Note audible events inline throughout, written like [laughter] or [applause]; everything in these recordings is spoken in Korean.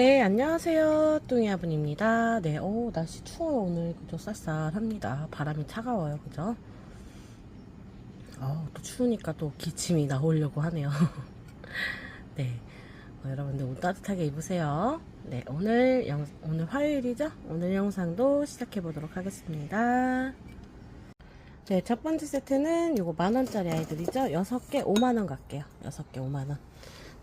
네, 안녕하세요. 뚱이 아분입니다. 네, 오, 날씨 추워요. 오늘 그죠? 쌀쌀합니다. 바람이 차가워요. 그죠? 어, 또 추우니까 또 기침이 나오려고 하네요. [laughs] 네. 어, 여러분들 옷 따뜻하게 입으세요. 네, 오늘 영, 오늘 화요일이죠? 오늘 영상도 시작해 보도록 하겠습니다. 네, 첫 번째 세트는 요거 만원짜리 아이들이죠? 6개 5만원 갈게요. 6개 5만원.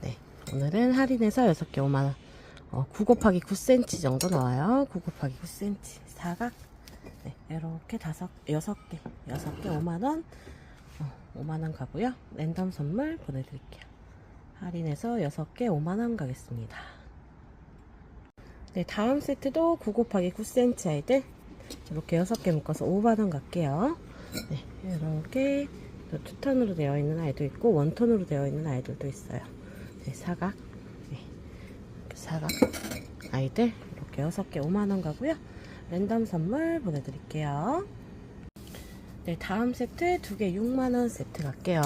네, 오늘은 할인해서 6개 5만원. 어, 9 곱하기 9cm 정도 나와요. 9 곱하기 9cm. 사각. 네, 이렇게 다섯, 여섯 개. 여섯 개 5만원. 어, 5만원 가고요. 랜덤 선물 보내드릴게요. 할인해서 6개 5만원 가겠습니다. 네, 다음 세트도 9 곱하기 9cm 아이들. 이렇게 6개 묶어서 5만원 갈게요. 네, 이렇게 또 투턴으로 되어 있는 아이도 있고 원턴으로 되어 있는 아이들도 있어요. 네, 사각. 사각 아이들 이렇게 6개 5만원 가고요. 랜덤 선물 보내드릴게요. 네, 다음 세트 2개 6만원 세트 갈게요.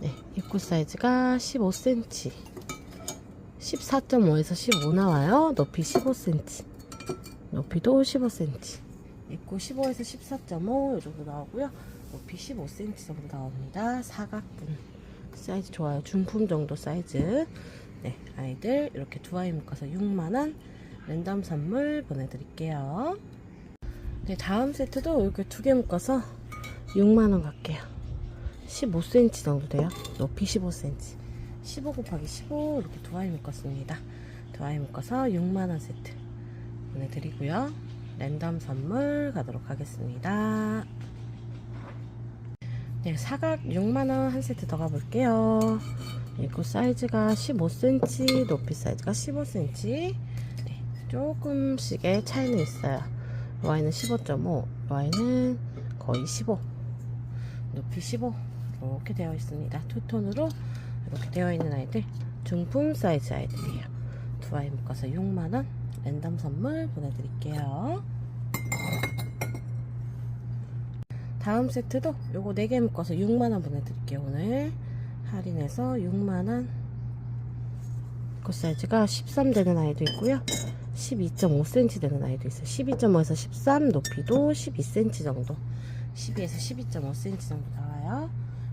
네, 입구 사이즈가 15cm. 14.5에서 15 나와요. 높이 15cm. 높이도 15cm. 입구 15에서 14.5이 정도 나오고요. 높이 15cm 정도 나옵니다. 사각분 사이즈 좋아요. 중품 정도 사이즈. 네, 아이들 이렇게 두 아이 묶어서 6만원 랜덤 선물 보내드릴게요. 네, 다음 세트도 이렇게 두 개 묶어서 6만원 갈게요. 15cm 정도 돼요. 높이 15cm. 15 곱하기 15 이렇게 두 아이 묶었습니다. 두 아이 묶어서 6만원 세트 보내드리고요. 랜덤 선물 가도록 하겠습니다. 네, 사각 6만원 한 세트 더 가볼게요. 이거 사이즈가 15cm, 높이 사이즈가 15cm. 네, 조금씩의 차이는 있어요. Y는 15.5, Y는 거의 15. 높이 15. 이렇게 되어 있습니다. 투톤으로 이렇게 되어 있는 아이들. 중품 사이즈 아이들이에요. 두 아이 묶어서 6만원 랜덤 선물 보내드릴게요. 다음 세트도 요거 4개 묶어서 6만원 보내드릴게요. 오늘 할인해서 6만원 그 사이즈가 13 되는 아이도 있고요. 12.5cm 되는 아이도 있어요. 12.5에서 13 높이도 12cm 정도 12에서 12.5cm 정도 나와요.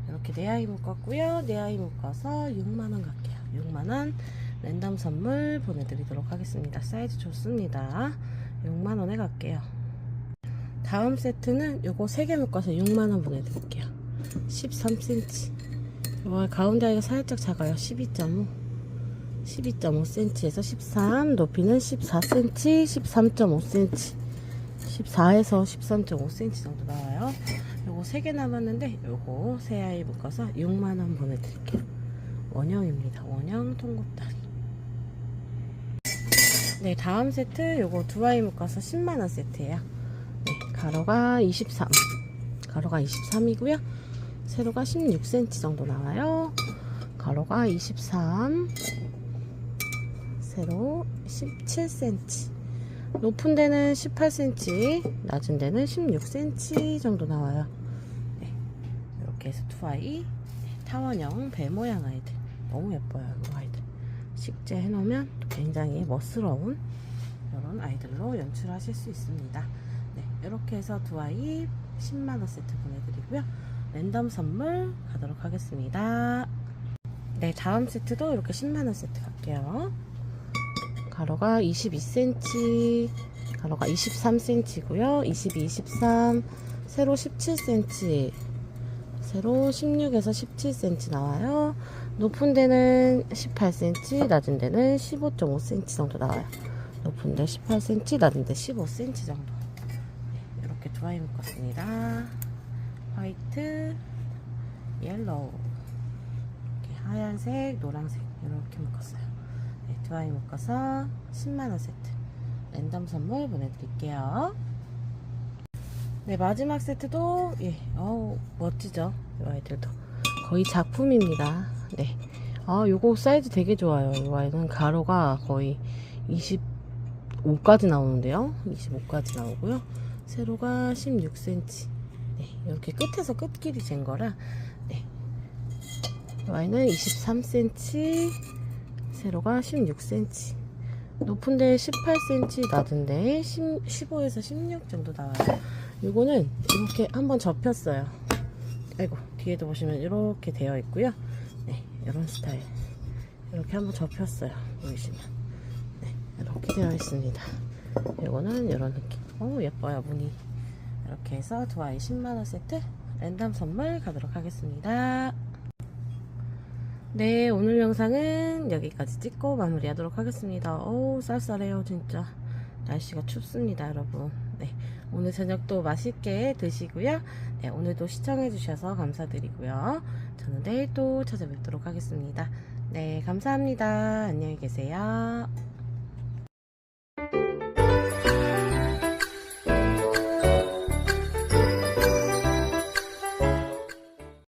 이렇게 네 아이 묶었고요. 네 아이 묶어서 6만원 갈게요. 6만원 랜덤 선물 보내드리도록 하겠습니다. 사이즈 좋습니다. 6만원에 갈게요. 다음 세트는 요거 3개 묶어서 6만원 보내드릴게요. 13cm. 요 가운데 아이가 살짝 작아요. 12.5. 12.5cm에서 13. 높이는 14cm, 13.5cm. 14에서 13.5cm 정도 나와요. 요거 3개 남았는데 요거 세 아이 묶어서 6만원 보내드릴게요. 원형입니다. 원형 통곱다리. 네, 다음 세트 요거 두 아이 묶어서 10만원 세트예요. 네, 가로가 23. 가로가 23이고요. 세로가 16cm 정도 나와요. 가로가 23. 세로 17cm. 높은 데는 18cm, 낮은 데는 16cm 정도 나와요. 네, 이렇게 해서 두 아이 네, 타원형 배 모양 아이들 너무 예뻐요, 이 아이들. 식재 해놓으면 또 굉장히 멋스러운 이런 아이들로 연출하실 수 있습니다. 네, 이렇게 해서 두 아이 10만원 세트 보내드리고요. 랜덤 선물 가도록 하겠습니다. 네, 다음 세트도 이렇게 10만원 세트 갈게요. 가로가 22cm, 가로가 23cm고요. 22, 23, 세로 17cm, 세로 16에서 17cm 나와요. 높은 데는 18cm, 낮은 데는 15.5cm 정도 나와요. 높은 데 18cm, 낮은 데 15cm 정도. 네, 이렇게 두 아이 묶었습니다. 화이트, 옐로우, 이렇게 하얀색, 노란색 이렇게 묶었어요. 네, 두 아이 묶어서 10만원 세트 랜덤 선물 보내드릴게요. 네, 마지막 세트도, 예, 어우, 멋지죠? 이 아이들도. 거의 작품입니다. 네. 아, 요거 사이즈 되게 좋아요. 이 아이는 가로가 거의 25까지 나오는데요. 25까지 나오고요. 세로가 16cm. 네, 이렇게 끝에서 끝길이 잰 거라, 네. 이 아이는 23cm, 세로가 16cm. 높은데 18cm, 낮은데 10, 15에서 16 정도 나와요. 요거는 이렇게 한번 접혔어요. 아이고, 뒤에도 보시면 이렇게 되어 있고요. 네, 이런 스타일. 이렇게 한번 접혔어요. 보이시면. 네, 이렇게 되어 있습니다. 요거는 이런 느낌. 오, 예뻐요, 무늬. 이렇게 해서 두 아이 10만원 세트 랜덤 선물 가도록 하겠습니다. 네, 오늘 영상은 여기까지 찍고 마무리하도록 하겠습니다. 오, 쌀쌀해요, 진짜. 날씨가 춥습니다, 여러분. 네, 오늘 저녁도 맛있게 드시고요. 네, 오늘도 시청해주셔서 감사드리고요. 저는 내일 또 찾아뵙도록 하겠습니다. 네, 감사합니다. 안녕히 계세요.